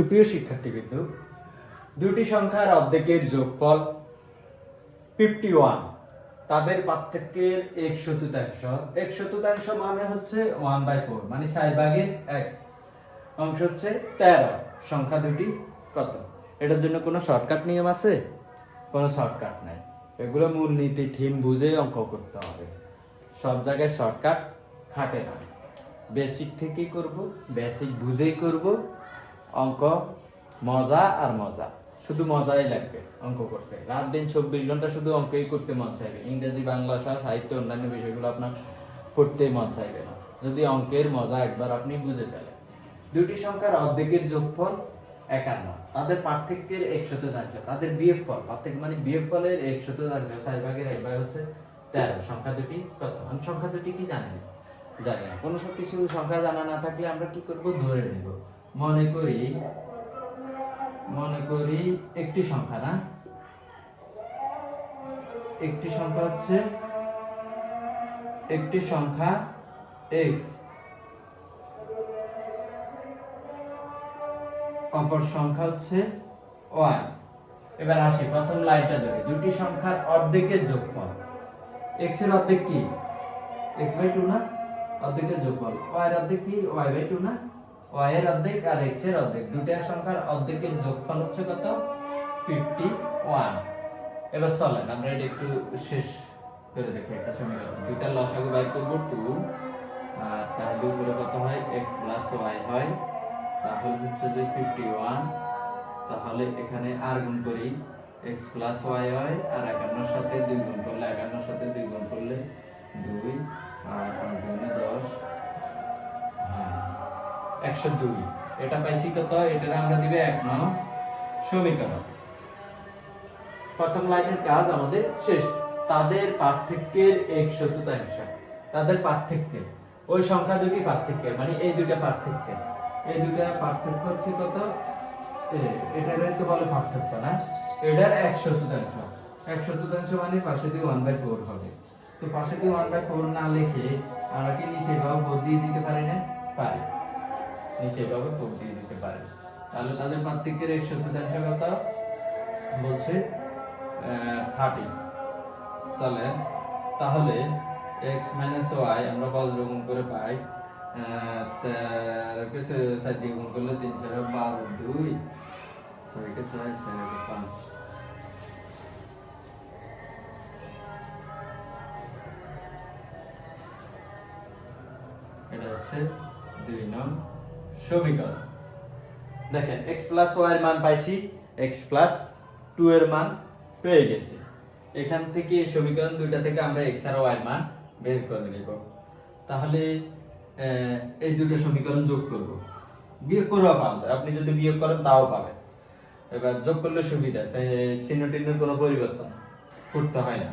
সুপ্রিয় শিক্ষার্থীবৃন্দ দুটি সংখ্যার অর্ধেকের যোগফল ফিফটি ওয়ান তাদের পার্থক্যের এক শতাংশ এক শতাংশ মানে হচ্ছে ওয়ান বাই ফোর মানে চার ভাগের এক। অংশ হচ্ছে তেরো, সংখ্যা দুটি কত? এটার জন্য কোনো শর্টকাট নিয়ম আছে? কোনো শর্টকাট নাই। এগুলো মূলনীতি থিম বুঝে অঙ্ক করতে হবে। সব জায়গায় শর্টকাট খাটে না। বেসিক থেকেই করব বেসিক বুঝেই করব। অঙ্ক, মজা আর মজা। শুধু মজাই লাগবে অঙ্ক করতে। রাত দিন চব্বিশ ঘণ্টা শুধু অঙ্কই করতে মন চাইবে। ইংরেজি, বাংলা, সহ সাহিত্য, অন্যান্য বিষয়গুলো আপনার পড়তে মন চাইবে না। যদি অঙ্কের মজা একবার আপনি বুঝে ফেলেন। দুটি সংখ্যার অর্ধেকের যোগফল একান্ন। তাদের পার্থক্যের এক শতাংশ তাদের বিয়োগফল, পার্থক্য মানে বিয়োগফলের এক শতাংশ চার ভাগের এক ভাগ হচ্ছে তেরো। সংখ্যা দুটি কত সংখ্যা দুটি কি জানি না জানি না। কোনো সব কিছু সংখ্যা জানা না থাকলে আমরা কি করব? ধরে নেব। মনে করি মনে করি একটি সংখ্যা না? একটি সংখ্যা হচ্ছে, একটি সংখ্যা এক্স অপর সংখ্যা হচ্ছে ওয়াই এবার আসি, প্রথম লাইনটা ধরে। দুটি সংখ্যার অর্ধেকের যোগফল। এক্সের অর্ধেক কি? এক্স বাই টু না? অর্ধেকের যোগফল। ওয়াই এর অর্ধেক কি? ওয়াই বাই টু না? Y এর অর্ধেক আর x এর অর্ধেক। দুটা সংখ্যার অর্ধেকের যোগফল হচ্ছে কত? 51 এবার চলেন, আমরা এটা একটু শেষ করে দেখি একটা সমীকরণ। দুইটা লসাগু বাই করব 2 আর তাহলে উপরে কত হয়? x y হয়। তাহলে হচ্ছে যে 51 তাহলে এখানে আর গুণ করি। x y হয়, আর 51 এর সাথে 2 গুণ করলে 51 এর সাথে 2 গুণ করলে 2 আর 5 গুণে 10 একশো দুই। এটা পাইছি কত? এটার আমরা দিবে এক নং সমীকরণ। প্রথম লাইনের কাজ আমাদের শেষ। তাদের পার্থক্যের এক শতাংশ। তাদের পার্থক্যের ওই সংখ্যা দুটি পার্থক্যের মানে এই দুইটা পার্থক্যের এই দুইটা পার্থক্য হচ্ছে কত? এটার তো বলে পার্থক্য না? এটার এক শতাংশ। এক শতাংশ মানে পাশে দিয়ে ওয়ান বাই ফোর হবে। তো পাশে দিয়ে ওয়ান বাই ফোর না লিখে আমরা কি নিচে এভাবে ফোর দিয়ে দিতে পারি না? পারি। এভাবে ফোর দিয়ে দিতে পারি তাহলে তাদের এক শতাংশ কত বলছে থার্টি চলে। তাহলে এক্স মাইনাস ওয়াই আমরা বজ্রগুণ করে পাই সে- সাত গুণ করলে তিনশো বারো দুই। ছয়কে ছয় ছয়কে পাঁচ। এটা হচ্ছে দুই নং সমীকরণ দেখেন এক্স প্লাস ওয়াই এর মান পাইছি এক্স প্লাস টু এর মান পেয়ে গেছি। এখান থেকে সমীকরণ দুইটা থেকে আমরা এক্স আর ওয়াই এর মান বের করে নেব। তাহলে এই দুটো সমীকরণ যোগ করব। বিয়োগ পাওয়া যায় আপনি যদি বিয়োগ করেন তাও পাবেন। এবার যোগ করলে সুবিধা চিহ্ন টিহ্নের কোনো পরিবর্তন করতে হয় না।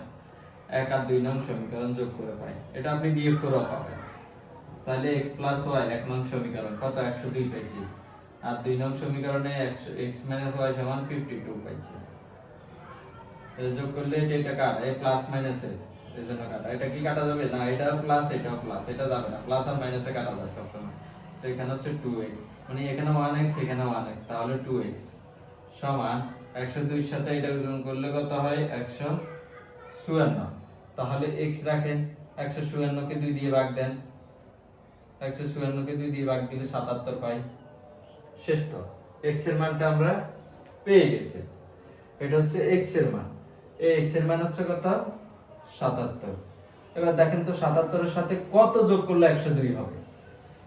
এক আর দুই নং সমীকরণ যোগ করে পাই। এটা আপনি বিয়োগ করেও পাবেন। তাহলে x প্লাস ওয়াই এক নং সমীকরণ, কত? একশো দুই পাইছি। আর দুই নং সমীকরণে একশো এক্স মাইনাস ওয়াই সমান ফিফটি টু পাইছি যোগ করলে এটা এটা কাটা, এই প্লাস মাইনাসে এর জন্য কাটা। এটা কি কাটা যাবে? না এটা প্লাস এটা প্লাস এটা যাবে না। প্লাস আর মাইনাসে কাটা যায় সবসময়। তো এখানে হচ্ছে টু এক্স মানে এখানে ওয়ান এক্স এখানে ওয়ান এক্স তাহলে টু এক্স সমান একশো দুইয়ের সাথে এটা গুণ করলে কত হয়? একশো চুয়ান্ন। তাহলে এক্স রাখেন। একশো চুয়ান্নকে দুই দিয়ে ভাগ দেন। একশো চুয়ান্নকে দুই দিয়ে ভাগ দিলে সাতাত্তর পাই। শেষ তো। এক্সের মানটা আমরা পেয়ে গেছি। এটা হচ্ছে এক্সের মান। এই এক্সের মান হচ্ছে কত? সাতাত্তর। এবার দেখেন তো সাতাত্তরের সাথে কত যোগ করলে একশো দুই হবে?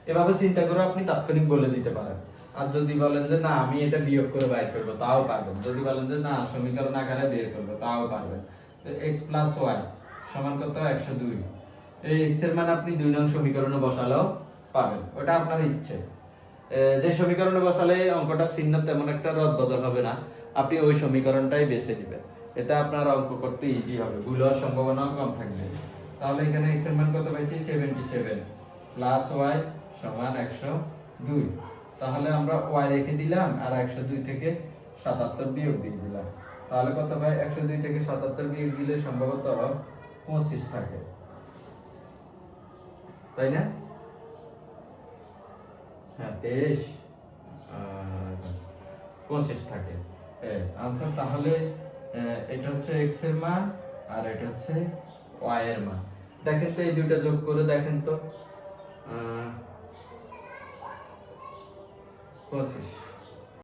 এভাবে চিন্তা করে আপনি তাৎক্ষণিক বলে দিতে পারেন। আর যদি বলেন যে না, আমি এটা বিয়োগ করে বাইর করব, তাও পারবেন। যদি বলেন যে না, সমীকরণ আকারে বের করব, তাও পারবেন। এক্স প্লাস ওয়াই সমান কত? একশো দুই। এক্সের মান আপনি দুই নং সমীকরণে বসালেও পাবেন। ওটা আপনার ইচ্ছে। যে সমীকরণে বসালে অঙ্কটা চিহ্ন তেমন একটা রদ বদল হবে না। আপনি ওই সমীকরণটাই বেছে নেবেন। এতে আপনার অঙ্ক করতে ইজি হবে। ভুল হওয়ার সম্ভাবনাও কম থাকবে। তাহলে এখানে এক্সের মান কত পাইছি? সেভেন্টি সেভেন প্লাস ওয়াই সমান একশো দুই। তাহলে আমরা ওয়াই রেখে দিলাম আর একশো দুই থেকে সাতাত্তর বিয়োগ দিয়ে দিলাম। তাহলে কত ভাই একশো দুই থেকে সাতাত্তর বিয়োগ দিলে সম্ভবত পঁচিশ থাকে। তাই না? হ্যাঁ তেইশ পঁচিশ থাকে। আনসার তাহলে এটা হচ্ছে এক্সের মান আর এটা হচ্ছে ওয়াই এর মান। দেখেন তো এই দুইটা যোগ করে দেখেন তো পঁচিশ।